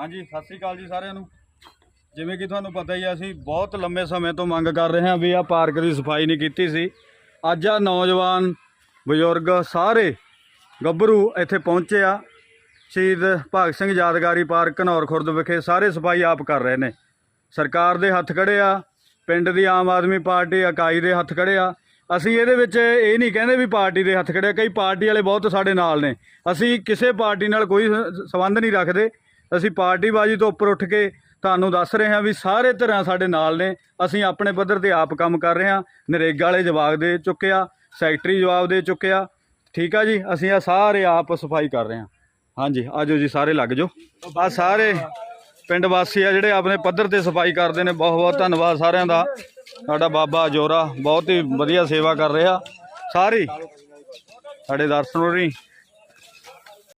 ਹਾਂਜੀ, ਸਤਿ ਸ੍ਰੀ ਅਕਾਲ ਜੀ ਸਾਰਿਆਂ ਨੂੰ। ਜਿਵੇਂ ਕਿ ਤੁਹਾਨੂੰ ਪਤਾ ਹੀ ਆ, ਅਸੀਂ ਬਹੁਤ ਲੰਮੇ ਸਮੇਂ ਤੋਂ ਮੰਗ ਕਰ ਰਹੇ ਹਾਂ ਵੀ ਆ ਪਾਰਕ ਦੀ ਸਫ਼ਾਈ ਨਹੀਂ ਕੀਤੀ ਸੀ। ਅੱਜ ਆ ਨੌਜਵਾਨ ਬਜ਼ੁਰਗ ਸਾਰੇ ਗੱਭਰੂ ਇੱਥੇ ਪਹੁੰਚੇ ਆ। ਸ਼ਹੀਦ ਭਗਤ ਸਿੰਘ ਯਾਦਗਾਰੀ ਪਾਰਕ, ਘਨੌਰ ਖੁਰਦ ਵਿਖੇ ਸਾਰੇ ਸਫ਼ਾਈ ਆਪ ਕਰ ਰਹੇ ਨੇ। ਸਰਕਾਰ ਦੇ ਹੱਥ ਖੜੇ ਆ, ਪਿੰਡ ਦੀ ਆਮ ਆਦਮੀ ਪਾਰਟੀ, ਇਕਾਈ ਦੇ ਹੱਥ ਖੜੇ ਆ। ਅਸੀਂ ਇਹਦੇ ਵਿੱਚ ਇਹ ਨਹੀਂ ਕਹਿੰਦੇ ਵੀ ਪਾਰਟੀ ਦੇ ਹੱਥ ਖੜੇ ਆ, ਕਈ ਪਾਰਟੀ ਵਾਲੇ ਬਹੁਤ ਸਾਡੇ ਨਾਲ ਨੇ। ਅਸੀਂ ਕਿਸੇ ਪਾਰਟੀ ਨਾਲ ਕੋਈ ਸ- ਸੰਬੰਧ ਨਹੀਂ ਰੱਖਦੇ। ਅਸੀਂ ਪਾਰਟੀਬਾਜ਼ੀ ਤੋਂ ਉੱਪਰ ਉੱਠ ਕੇ ਤੁਹਾਨੂੰ ਦੱਸ ਰਹੇ ਹਾਂ ਵੀ ਸਾਰੇ ਧਿਰਾਂ ਸਾਡੇ ਨਾਲ ਨੇ। ਅਸੀਂ ਆਪਣੇ ਪੱਧਰ ਤੇ ਆਪ ਕੰਮ ਕਰ ਰਹੇ ਹਾਂ। ਨਰੇਗਾ ਵਾਲੇ ਜਵਾਬ ਦੇ ਚੁੱਕੇ ਆ ਸੈਕਟਰੀ ਜਵਾਬ ਦੇ ਚੁੱਕੇ ਆ ਠੀਕ ਆ ਜੀ? ਅਸੀਂ ਆ ਸਾਰੇ ਆਪ ਸਫ਼ਾਈ ਕਰ ਰਹੇ ਹਾਂ। ਹਾਂਜੀ ਆਜੋ ਜੀ, ਸਾਰੇ ਲੱਗ ਜਾਓ। ਆ ਸਾਰੇ ਪਿੰਡ ਵਾਸੀ ਆ ਜਿਹੜੇ ਆਪਣੇ ਪੱਧਰ ਤੇ ਸਫ਼ਾਈ ਕਰਦੇ ਨੇ। ਬਹੁਤ ਬਹੁਤ ਧੰਨਵਾਦ ਸਾਰਿਆਂ ਦਾ। ਸਾਡਾ ਬਾਬਾ ਜੋਰਾ ਬਹੁਤ ਹੀ ਵਧੀਆ ਸੇਵਾ ਕਰ ਰਿਹਾ। ਸਾਰੀ, ਸਾਡੇ ਦਰਸ਼ਨ ਹੋਰੀ